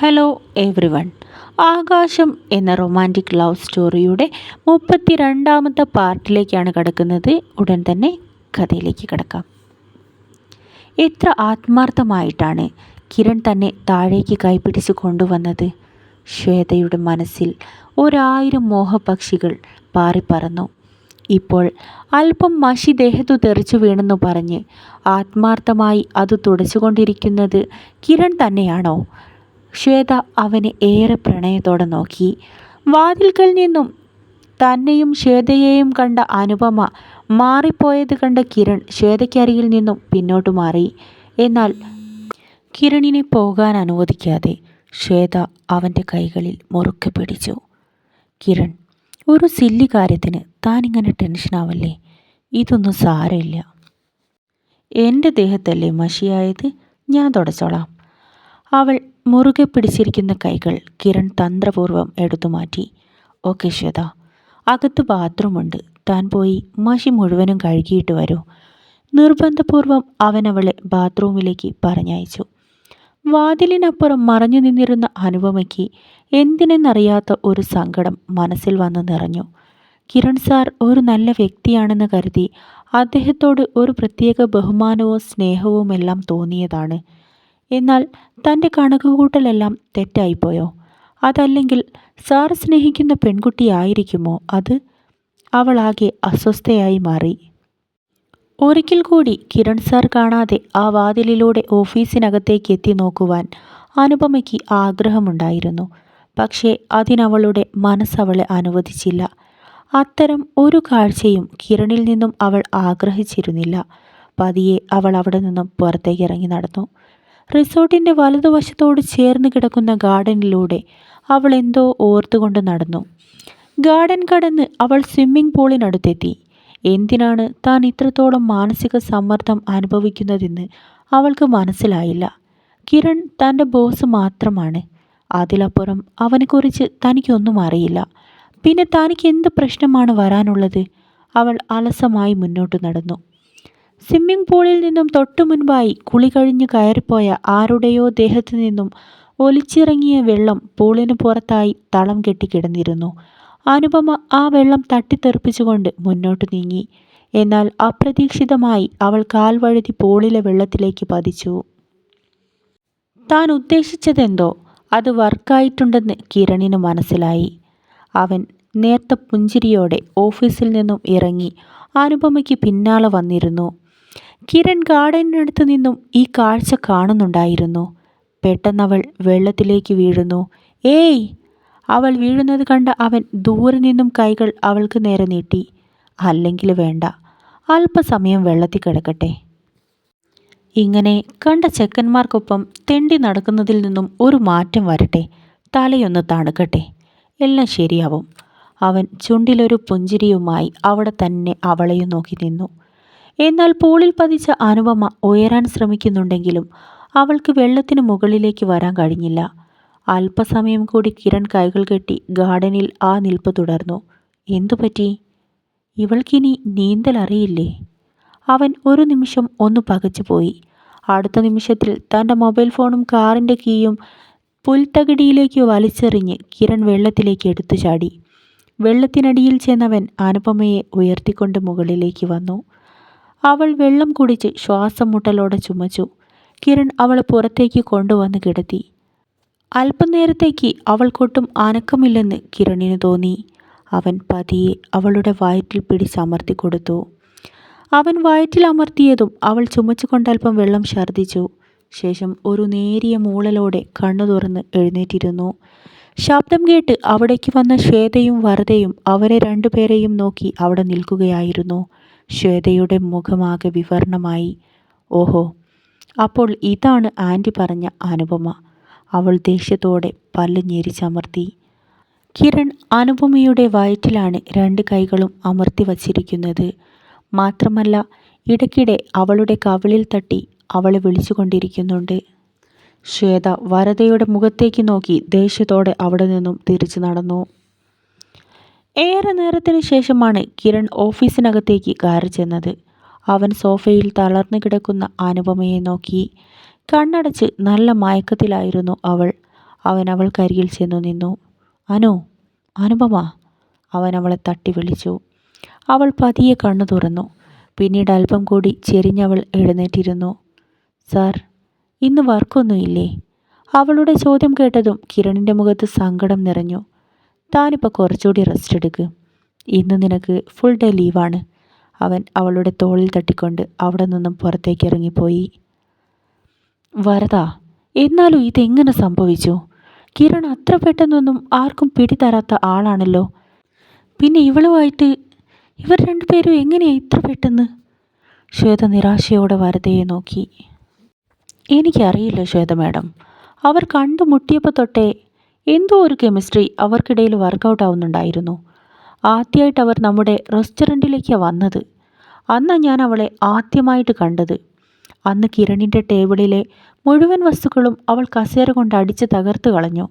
Hello every one ആകാശം എന്ന romantic love സ്റ്റോറിയുടെ മുപ്പത്തി രണ്ടാമത്തെ പാർട്ടിലേക്കാണ് കിടക്കുന്നത്. ഉടൻ തന്നെ കഥയിലേക്ക് കിടക്കാം. എത്ര ആത്മാർത്ഥമായിട്ടാണ് കിരൺ തന്നെ താഴേക്ക് കൈപിടിച്ച് കൊണ്ടുവന്നത്. ശ്വേതയുടെ മനസ്സിൽ ഒരായിരം മോഹപക്ഷികൾ പാറിപ്പറന്നു. ഇപ്പോൾ അല്പം മഷി ദേഹത്തു തെറിച്ചു വീണെന്നു പറഞ്ഞ് ആത്മാർത്ഥമായി അത് തുടച്ചുകൊണ്ടിരിക്കുന്നത് കിരൺ തന്നെയാണോ? ശ്വേത അവനെ ഏറെ പ്രണയത്തോടെ നോക്കി. വാതിൽക്കൽ നിന്നും തന്നെയും ശ്വേതയെയും കണ്ട അനുപമ മാറിപ്പോയത് കണ്ട കിരൺ ശ്വേതയ്ക്കരികിൽ നിന്നും പിന്നോട്ട് മാറി. എന്നാൽ കിരണിനെ പോകാൻ അനുവദിക്കാതെ ശ്വേത അവന്റെ കൈകളിൽ മുറുക്കെ പിടിച്ചു. കിരൺ ഒരു സില്ലി കാര്യത്തിന് താനിങ്ങനെ ടെൻഷനാവല്ലേ ഇതൊന്നും സാരമില്ല. എന്റെ ദേഹത്തല്ലേ മഷിയായത്? ഞാൻ തുടച്ചോളാം. അവൾ മുറുകെ പിടിച്ചിരിക്കുന്ന കൈകൾ കിരൺ തന്ത്രപൂർവം എടുത്തുമാറ്റി ഓക്കെ ശ്വേത അകത്ത് ബാത്റൂമുണ്ട് താൻ പോയി മഷി മുഴുവനും കഴുകിയിട്ട് വരൂ. നിർബന്ധപൂർവം അവൻ അവളെ ബാത്റൂമിലേക്ക് പറഞ്ഞയച്ചു. വാതിലിനപ്പുറം മറഞ്ഞു നിന്നിരുന്ന അനുപമയ്ക്ക് എന്തിനെന്നറിയാത്ത ഒരു സങ്കടം മനസ്സിൽ വന്ന് നിറഞ്ഞു. കിരൺ സാർ ഒരു നല്ല വ്യക്തിയാണെന്ന് കരുതി അദ്ദേഹത്തോട് ഒരു പ്രത്യേക ബഹുമാനവും സ്നേഹവുമെല്ലാം തോന്നിയതാണ്. എന്നാൽ തന്റെ കണക്കുകൂട്ടലെല്ലാം തെറ്റായിപ്പോയോ? അതല്ലെങ്കിൽ സാർ സ്നേഹിക്കുന്ന പെൺകുട്ടിയായിരിക്കുമോ അത് അവളാകെ അസ്വസ്ഥയായി മാറി. ഒരിക്കൽ കൂടി കിരൺ സാർ കാണാതെ ആ വാതിലിലൂടെ ഓഫീസിനകത്തേക്ക് എത്തി നോക്കുവാൻ അനുപമയ്ക്ക് ആഗ്രഹമുണ്ടായിരുന്നു. പക്ഷേ അതിനവളുടെ മനസ്സവളെ അനുവദിച്ചില്ല. അത്തരം ഒരു കാഴ്ചയും കിരണിൽ നിന്നും അവൾ ആഗ്രഹിച്ചിരുന്നില്ല. പതിയെ അവൾ അവിടെ നിന്നും പുറത്തേക്ക് ഇറങ്ങി നടന്നു. റിസോർട്ടിന്റെ വലതുവശത്തോട് ചേർന്ന് കിടക്കുന്ന ഗാർഡനിലൂടെ അവൾ എന്തോ ഓർത്തുകൊണ്ട് നടന്നു. ഗാർഡൻ കടന്ന് അവൾ സ്വിമ്മിംഗ് പൂളിനടുത്തെത്തി. എന്തിനാണ് താൻ ഇത്രത്തോളം മാനസിക സമ്മർദ്ദം അനുഭവിക്കുന്നതെന്ന് അവൾക്ക് മനസ്സിലായില്ല. കിരൺ തന്റെ ബോസ് മാത്രമാണ്. അതിലപ്പുറം അവനെക്കുറിച്ച് തനിക്കൊന്നും അറിയില്ല. പിന്നെ തനിക്ക് എന്ത് പ്രശ്നമാണ് വരാനുള്ളത്? അവൾ അലസമായി മുന്നോട്ട് നടന്നു. സ്വിമ്മിംഗ് പൂളിൽ നിന്നും തൊട്ടു മുൻപായി കുളി കഴിഞ്ഞ് കയറിപ്പോയ ആരുടെയോ ദേഹത്തു നിന്നും ഒലിച്ചിറങ്ങിയ വെള്ളം പൂളിന് പുറത്തായി തളം കെട്ടിക്കിടന്നിരുന്നു അനുപമ ആ വെള്ളം തട്ടിത്തെറിപ്പിച്ചുകൊണ്ട് മുന്നോട്ട് നീങ്ങി. എന്നാൽ അപ്രതീക്ഷിതമായി അവൾ കാൽവഴുതി പൂളിലെ വെള്ളത്തിലേക്ക് പതിച്ചു. താൻ ഉദ്ദേശിച്ചതെന്തോ അത് വർക്കായിട്ടുണ്ടെന്ന് കിരണിന് മനസ്സിലായി. അവൻ നേർത്ത പുഞ്ചിരിയോടെ ഓഫീസിൽ നിന്നും ഇറങ്ങി അനുപമയ്ക്ക് പിന്നാലെ വന്നിരുന്നു. കിരൺ ഗാർഡനടുത്ത് നിന്നും ഈ കാഴ്ച കാണുന്നുണ്ടായിരുന്നു. പെട്ടെന്നവൾ വെള്ളത്തിലേക്ക് വീഴുന്നു. ഏയ്! അവൾ വീഴുന്നത് കണ്ട അവൻ ദൂരെ നിന്നും കൈകൾ അവൾക്ക് നേരെ നീട്ടി. അല്ലെങ്കിൽ വേണ്ട. അല്പസമയം വെള്ളത്തിൽ കിടക്കട്ടെ. ഇങ്ങനെ കണ്ട ചെക്കന്മാർക്കൊപ്പം തെണ്ടി നടക്കുന്നതിൽ നിന്നും ഒരു മാറ്റം വരട്ടെ. തലയൊന്ന് തണുക്കട്ടെ. എല്ലാം ശരിയാവും. അവൻ ചുണ്ടിലൊരു പുഞ്ചിരിയുമായി അവിടെ തന്നെ അവളെയും നോക്കി നിന്നു. എന്നാൽ പൂളിൽ പതിച്ച അനുപമ ഉയരാൻ ശ്രമിക്കുന്നുണ്ടെങ്കിലും അവൾക്ക് വെള്ളത്തിന് മുകളിലേക്ക് വരാൻ കഴിഞ്ഞില്ല. അല്പസമയം കൂടി കിരൺ കൈകൾ കെട്ടി ഗാർഡനിൽ ആ നിൽപ്പ് തുടർന്നു. എന്തു പറ്റി? ഇവൾക്കിനി നീന്തൽ അറിയില്ലേ? അവൻ ഒരു നിമിഷം ഒന്ന് പകച്ചുപോയി അടുത്ത നിമിഷത്തിൽ തന്റെ മൊബൈൽ ഫോണും കാറിന്റെ കീയും പുൽത്തകിടിയിലേക്ക് വലിച്ചെറിഞ്ഞ് കിരൺ വെള്ളത്തിലേക്ക് എടുത്തു ചാടി വെള്ളത്തിനടിയിൽ ചെന്നവൻ അനുപമയെ ഉയർത്തിക്കൊണ്ട് മുകളിലേക്ക് വന്നു. അവൾ വെള്ളം കുടിച്ച് ശ്വാസം മുട്ടലോടെ ചുമച്ചു. കിരൺ അവളെ പുറത്തേക്ക് കൊണ്ടുവന്ന് കിടത്തി. അല്പനേരത്തേക്ക് അവൾക്കൊട്ടും അനക്കമില്ലെന്ന് കിരണിന് തോന്നി. അവൻ പതിയെ അവളുടെ വയറ്റിൽ പിടിച്ചമർത്തി കൊടുത്തു. അവൻ വയറ്റിൽ അമർത്തിയതും അവൾ ചുമച്ചുകൊണ്ടൽപ്പം വെള്ളം ഛർദ്ദിച്ചു. ശേഷം ഒരു നേരിയ മൂളലോടെ കണ്ണു തുറന്ന് എഴുന്നേറ്റിരുന്നു. ശബ്ദം കേട്ട് അവിടേക്ക് വന്ന ശ്വേതയും വരതയും അവരെ രണ്ടുപേരെയും നോക്കി അവിടെ നിൽക്കുകയായിരുന്നു. ശ്വേതയുടെ മുഖമാകെ വിവരണമായി. ഓഹോ അപ്പോൾ ഇതാണ് ആന്റി പറഞ്ഞ അനുപമ. അവൾ ദേഷ്യത്തോടെ പല്ല് ഞെരിച്ചമർത്തി കിരൺ അനുപമയുടെ വയറ്റിലാണ് രണ്ട് കൈകളും അമർത്തി വച്ചിരിക്കുന്നത്. മാത്രമല്ല ഇടയ്ക്കിടെ അവളുടെ കവിളിൽ തട്ടി അവളെ വിളിച്ചുകൊണ്ടിരിക്കുന്നുണ്ട്. ശ്വേത വരതയുടെ മുഖത്തേക്ക് നോക്കി ദേഷ്യത്തോടെ അവിടെ നിന്നും തിരിച്ചു നടന്നു. ഏറെ നേരത്തിന് ശേഷമാണ് കിരൺ ഓഫീസിനകത്തേക്ക് കയറി ചെന്നത്. അവൻ സോഫയിൽ തളർന്നു കിടക്കുന്ന അനുപമയെ നോക്കി. കണ്ണടച്ച് നല്ല മയക്കത്തിലായിരുന്നു അവൾ. അവൻ അവൾ കരിയിൽ ചെന്നു നിന്നു. അനു അനുപമ അവൻ അവളെ തട്ടി വിളിച്ചു. അവൾ പതിയെ കണ്ണു തുറന്നു. പിന്നീട് അല്പം കൂടി ചെരിഞ്ഞവൾ എഴുന്നേറ്റിരുന്നു. സാർ ഇന്ന് വർക്കൊന്നുമില്ലേ? അവളുടെ ചോദ്യം കേട്ടതും കിരണിന്റെ മുഖത്ത് സങ്കടം നിറഞ്ഞു. താനിപ്പോൾ കുറച്ചുകൂടി റെസ്റ്റ് എടുക്ക്. ഇന്ന് നിനക്ക് ഫുൾ ഡേ ലീവാണ് അവൻ അവളുടെ തോളിൽ തട്ടിക്കൊണ്ട് അവിടെ നിന്നും പുറത്തേക്ക് ഇറങ്ങിപ്പോയി. വരദ എന്നാലും ഇതെങ്ങനെ സംഭവിച്ചു? കിരൺ അത്ര പെട്ടെന്നൊന്നും ആർക്കും പിടിതരാത്ത ആളാണല്ലോ. പിന്നെ ഇവളുമായിട്ട് ഇവർ രണ്ടുപേരും എങ്ങനെയാണ് ഇത്ര പെട്ടെന്ന്? ശ്വേത നിരാശയോടെ വരതയെ നോക്കി. എനിക്കറിയില്ല ശ്വേത മാഡം. അവർ കണ്ടുമുട്ടിയപ്പോൾ തൊട്ടേ എന്തോ ഒരു കെമിസ്ട്രി അവർക്കിടയിൽ വർക്കൗട്ട് ആവുന്നുണ്ടായിരുന്നു. ആദ്യമായിട്ട് അവർ നമ്മുടെ റെസ്റ്റോറന്റിലേക്കാണ് വന്നത്. അന്ന് ഞാൻ അവളെ ആദ്യമായിട്ട് കണ്ടത്. അന്ന് കിരണിന്റെ ടേബിളിലെ മുഴുവൻ വസ്തുക്കളും അവൾ കസേര കൊണ്ട് അടിച്ച് തകർത്ത് കളഞ്ഞു.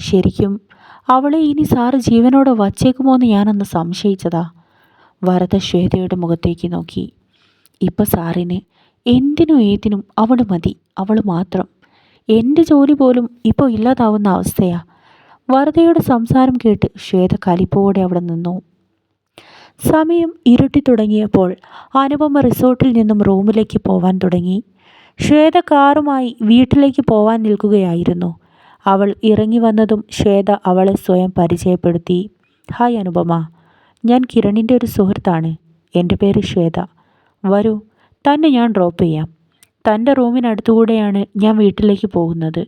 ശരിക്കും അവളെ ഇനി സാറ് ജീവനോടെ വച്ചേക്കുമോ എന്ന് ഞാനന്ന് സംശയിച്ചതാ. വരത ശ്വേതയുടെ മുഖത്തേക്ക് നോക്കി. ഇപ്പം സാറിന് എന്തിനും ഏതിനും അവൾ മതി. അവൾ മാത്രം. എന്റെ ജോലി പോലും ഇപ്പോൾ ഇല്ലാതാവുന്ന അവസ്ഥയാ. വരദയുടെ സംസാരം കേട്ട് ശ്വേത കലിപ്പോടെ അവിടെ നിന്നു. സമയം ഇരുട്ടി തുടങ്ങിയപ്പോൾ അനുപമ റിസോർട്ടിൽ നിന്നും റൂമിലേക്ക് പോവാൻ തുടങ്ങി. ശ്വേത കാറുമായി വീട്ടിലേക്ക് പോവാൻ നിൽക്കുകയായിരുന്നു. അവൾ ഇറങ്ങി വന്നതും ശ്വേത അവളെ സ്വയം പരിചയപ്പെടുത്തി. ഹായ് അനുപമ ഞാൻ കിരണിന്റെ ഒരു സുഹൃത്താണ്. എന്റെ പേര് ശ്വേത. വരൂ തന്നെ ഞാൻ ഡ്രോപ്പ് ചെയ്യാം. തന്റെ റൂമിനടുത്തുകൂടെയാണ് ഞാൻ വീട്ടിലേക്ക് പോകുന്നത്.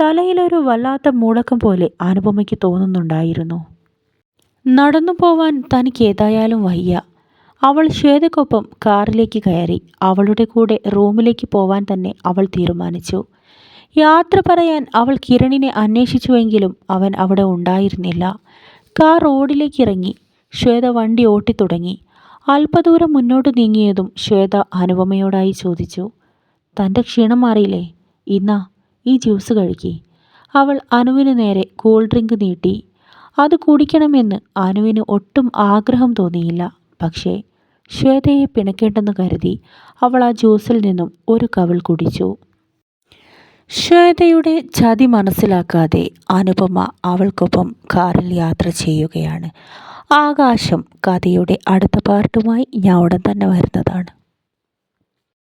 തലയിലൊരു വല്ലാത്ത മുടക്കം പോലെ അനുപമയ്ക്ക് തോന്നുന്നുണ്ടായിരുന്നു. നടന്നു പോവാൻ തനിക്ക് ഏതായാലും വയ്യ. അവൾ ശ്വേതക്കൊപ്പം കാറിലേക്ക് കയറി അവളുടെ കൂടെ റൂമിലേക്ക് പോവാൻ തന്നെ അവൾ തീരുമാനിച്ചു. യാത്ര പറയാൻ അവൾ കിരണിനെ അന്വേഷിച്ചുവെങ്കിലും അവൻ അവിടെ ഉണ്ടായിരുന്നില്ല. കാർ റോഡിലേക്ക് ഇറങ്ങി ശ്വേത വണ്ടി ഓട്ടിത്തുടങ്ങി. അല്പദൂരം മുന്നോട്ട് നീങ്ങിയതും ശ്വേത അനുപമയോടായി ചോദിച്ചു തന്റെ ക്ഷീണം മാറിയില്ലേ? ഇന്നാ ഈ ജ്യൂസ് കഴിക്കി അവൾ അനുവിന് നേരെ കൂൾ ഡ്രിങ്ക് നീട്ടി. അത് കുടിക്കണമെന്ന് അനുവിന് ഒട്ടും ആഗ്രഹം തോന്നിയില്ല. പക്ഷേ ശ്വേതയെ പിണക്കേണ്ടെന്ന് കരുതി അവൾ ആ ജ്യൂസിൽ നിന്നും ഒരു കവിൾ കുടിച്ചു. ശ്വേതയുടെ ചതി മനസ്സിലാക്കാതെ അനുപമ അവൾക്കൊപ്പം കാറിൽ യാത്ര ചെയ്യുകയാണ്. ആകാശം കഥയുടെ അടുത്ത പാർട്ടുമായി ഞാൻ ഉടൻ തന്നെ വരുന്നതാണ്.